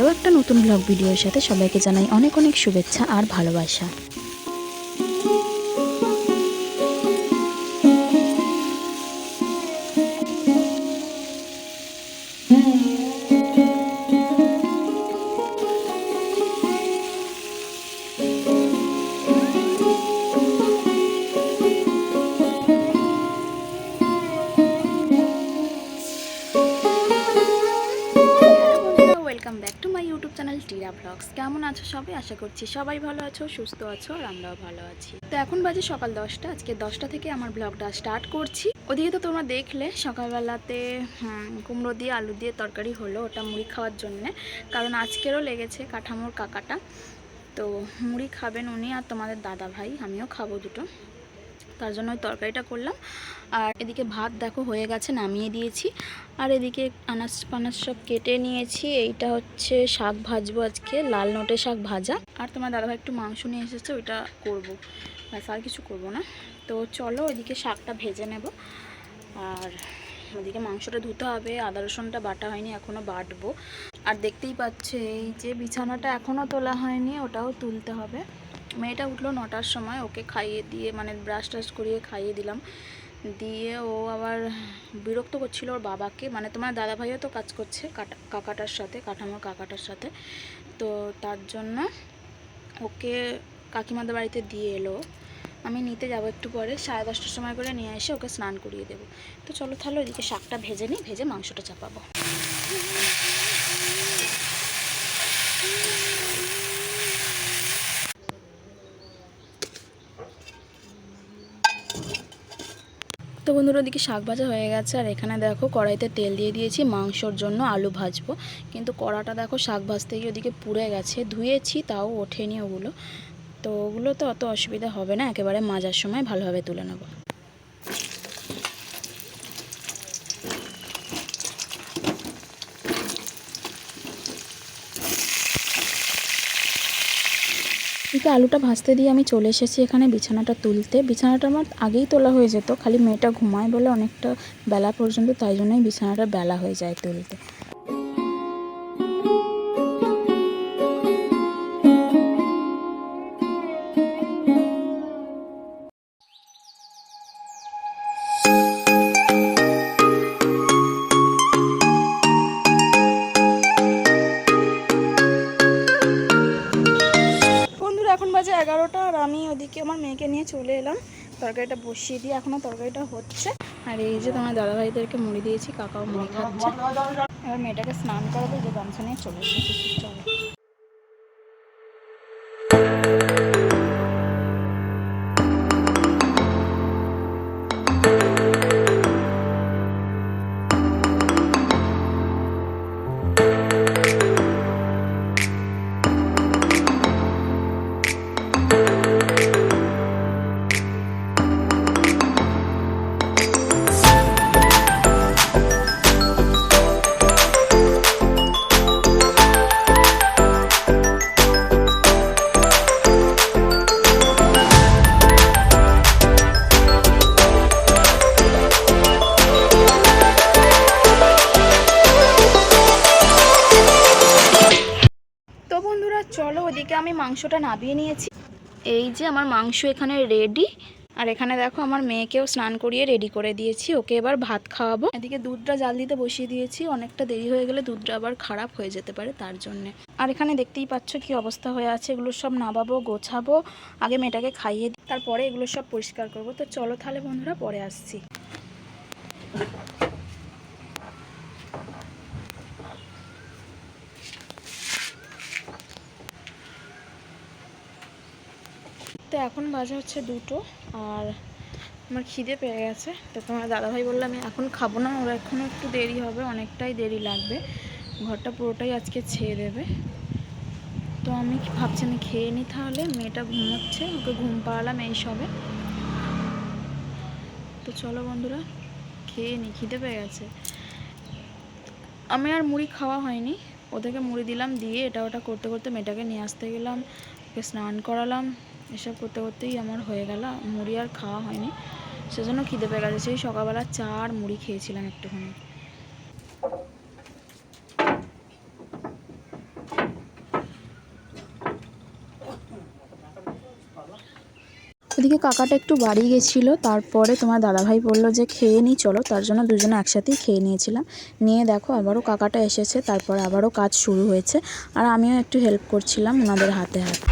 আরও একটা নতুন ব্লগ ভিডিওর সাথে সবাইকে জানাই অনেক অনেক শুভেচ্ছা আর ভালোবাসা। কেমন আছো সবাই? আশা করছি সবাই ভালো আছো, সুস্থ আছো, আর আমরাও ভালো আছি। তো এখন বাজে সকাল দশটা, আজকে দশটা থেকে আমার ব্লগটা স্টার্ট করছি। ওদিকে তো তোমরা দেখলে, সকালবেলাতে কুমড়ো দিয়ে, আলু দিয়ে তরকারি হলো ওটা মুড়ি খাওয়ার জন্যে। কারণ আজকেরও লেগেছে কাঠামোর কাকাটা। তো মুড়ি খাবেন উনি আর তোমাদের দাদা ভাই আমিও খাব দুটো। তার জন্য ওই তরকারিটা করলাম। আর এদিকে ভাত দেখো হয়ে গেছে, নামিয়ে দিয়েছি। আর এদিকে আনাজ পানাজ সব কেটে নিয়েছি। এইটা হচ্ছে শাক ভাজবো আজকে, লাল নোটে শাক ভাজা। আর তোমার দাদাভাই একটু মাংস নিয়ে এসেছে, ওইটা করব। ব্যাস, আর কিছু করব না। তো চলো ওইদিকে শাকটা ভেজে নেব। আর ওদিকে মাংসটা ধুতে হবে। আদা রসুনটা বাটা হয়নি এখনও বাটবো। আর দেখতেই পাচ্ছে, এই যে বিছানাটা এখনও তোলা হয়নি, ওটাও তুলতে হবে। মেয়েটা উঠল নটার সময়, ওকে খাইয়ে দিয়ে মানে ব্রাশ টাশ করিয়ে খাইয়ে দিলাম। দিয়ে ও আবার বিরক্ত করছিল ওর বাবাকে মানে তোমার দাদা ভাইও তো কাজ করছে, কাটা, কাকাটার সাথে, কাঠামোর কাকাটার সাথে। তো তার জন্য ওকে কাকিমাদের বাড়িতে দিয়ে এলো। আমি নিতে যাব একটু পরে, সাড়ে দশটার সময় করে নিয়ে এসে ওকে স্নান করিয়ে দেবো। তো চলো তাহলে ওইদিকে শাকটা ভেজে নিই, ভেজে মাংসটা চাপাবো। তো বন্ধুরা ওদিকে শাক ভাজা হয়ে গেছে, আর এখানে দেখো কড়াইতে তেল দিয়ে দিয়েছি, মাংসর জন্য আলু ভাজবো। কিন্তু কড়াটা দেখো শাক ভাজতে গিয়ে ওদিকে পুড়ে গেছে, ধুয়েছি, তাও ওঠেনি ওগুলো। তো ওগুলো তো অত অসুবিধা হবে না, একেবারে মাজার সময় ভালোভাবে তুলে নেব। এদিকে আলুটা ভাজতে দিয়ে আমি চলে এসেছি এখানে বিছানাটা তুলতে। বিছানাটা আমার আগেই তোলা হয়ে যেত, খালি মেয়েটা ঘুমায় বলে অনেকটা বেলা পর্যন্ত, তাই জন্যই বিছানাটা বেলা হয়ে যায় তুলতে। এগারোটা আর আমি ওদিকে আমার মেয়েকে নিয়ে চলে এলাম। তরকারিটা বসিয়ে দিয়ে এখনও তরকারিটা হচ্ছে। আর এই যে তোমার দাদাভাইদেরকে মুড়ি দিয়েছি, কাকাও মুড়ি খাচ্ছে। এবার মেয়েটাকে স্নান করাবো যে গামছা নিয়ে চলে এসেছি। চলো আমি মাংসটা নাবিয়ে নিয়েছি। এই যে আমার মাংস এখানে রেডি আর এখানে দেখো আমার মেয়েকেও স্নান করিয়ে রেডি করে দিয়েছি। ওকে এবার ভাত খাওয়াবো। এদিকে দুধটা জাল দিতে বসিয়ে দিয়েছি। অনেকটা দেরি হয়ে গেলে দুধটা আবার খারাপ হয়ে যেতে পারে তার জন্যে। আর এখানে দেখতেই পাচ্ছ কি অবস্থা হয়ে আছে। এগুলো সব নাবাবো, গোছাবো, আগে মেয়েটাকে খাইয়ে দিই তারপরে এগুলো সব পরিষ্কার করব। তো চলো তাহলে বন্ধুরা, পরে আসছি। তো এখন বাজে হচ্ছে দুটো আর আমার খিদে পেয়ে গেছে। তো তোমার দাদাভাই বলল, আমি এখন খাব না, ওরা এখনও একটু দেরি হবে, অনেকটাই দেরি লাগবে। ঘরটা পুরোটাই আজকে ছেড়ে দেবে। তো আমি ভাবছি, আমি খেয়ে নিই তাহলে? মেয়েটা ঘুমোচ্ছে, ওকে ঘুম পাড়ালাম এই সবে। তো চলো বন্ধুরা, খেয়ে নিই খিদে পেয়ে গেছে। আমি আর মুড়ি খাওয়া হয়নি। ওদেরকে মুড়ি দিলাম, দিয়ে এটা ওটা করতে করতে মেয়েটাকে নিয়ে আসতে গেলাম, ওকে স্নান করালাম। এসব করতে করতেই আমার হয়ে গেল। মুড়ি আর খাওয়া হয়নি। সেজন্য খিদে পেয়ে গেছে। সেই সকালবেলা চা আর মুড়ি খেয়েছিলাম একটুখানি। ওদিকে কাকাটা একটু বাড়ি গেছিল। তারপরে তোমার দাদাভাই বলল যে, খেয়ে নিই চলো। তার জন্য দুজনে একসাথেই খেয়ে নিয়েছিলাম। নিয়ে দেখো, আবারও কাকাটা এসেছে। তারপরে আবারও কাজ শুরু হয়েছে। আর আমিও একটু হেল্প করছিলাম ওনাদের হাতে হাতে।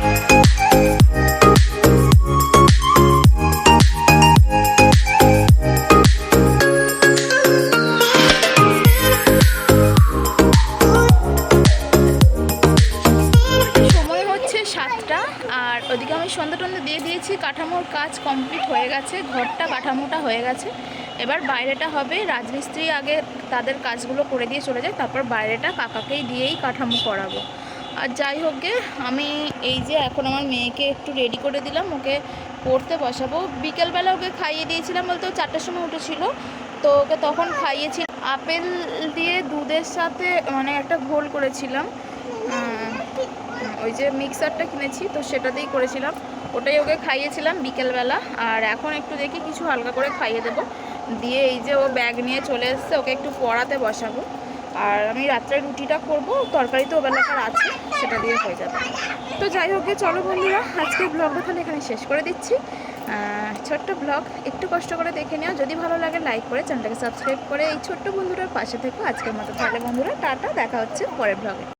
সন্ধ্যা টন্ধে দিয়ে দিয়েছি, কাঠামোর কাজ কমপ্লিট হয়ে গেছে, ঘরটা কাঠামোটা হয়ে গেছে। এবার বাইরেটা হবে, রাজমিস্ত্রি আগে তাদের কাজগুলো করে দিয়ে চলে যায় তারপর বাইরেটা কাকাকেই দিয়েই কাঠামো করাবো। আর যাই হোক গে, আমি এই যে এখন আমার মেয়েকে একটু রেডি করে দিলাম, ওকে পড়তে বসাবো। বিকেলবেলা ওকে খাইয়ে দিয়েছিলাম বলতে ও চারটার সময় উঠেছিল, তো ওকে তখন খাইয়েছি। আপেল দিয়ে দুধের সাথে মানে একটা ঘোল করেছিলাম। ওই যে মিক্সারটা কিনেছি, তো সেটাতেই করেছিলাম। ওটাই ওকে খাইয়েছিলাম বিকেলবেলা, আর এখন একটু দেখি কিছু হালকা করে খাইয়ে দেবো। দিয়ে এই যে ও ব্যাগ নিয়ে চলে এসছে, ওকে একটু পড়াতে বসাবো। আর আমি রাত্রে রুটিটা করব, তরকারি তো ওবেলাকার আছে, সেটা দিয়ে হয়ে যাবে। তো যাই হোক চলো বন্ধুরা, আজকে ব্লগটা তাহলে এখানে শেষ করে দিচ্ছি। ছোট্ট ব্লগ, একটু কষ্ট করে দেখে নেওয়া যদি ভালো লাগে, লাইক করে চ্যানেলটাকে সাবস্ক্রাইব করে এই ছোট্ট বন্ধুটার পাশে থেকো আজকের মতো। তাহলে বন্ধুরা, টাটা, দেখা হচ্ছে পরের ব্লগে।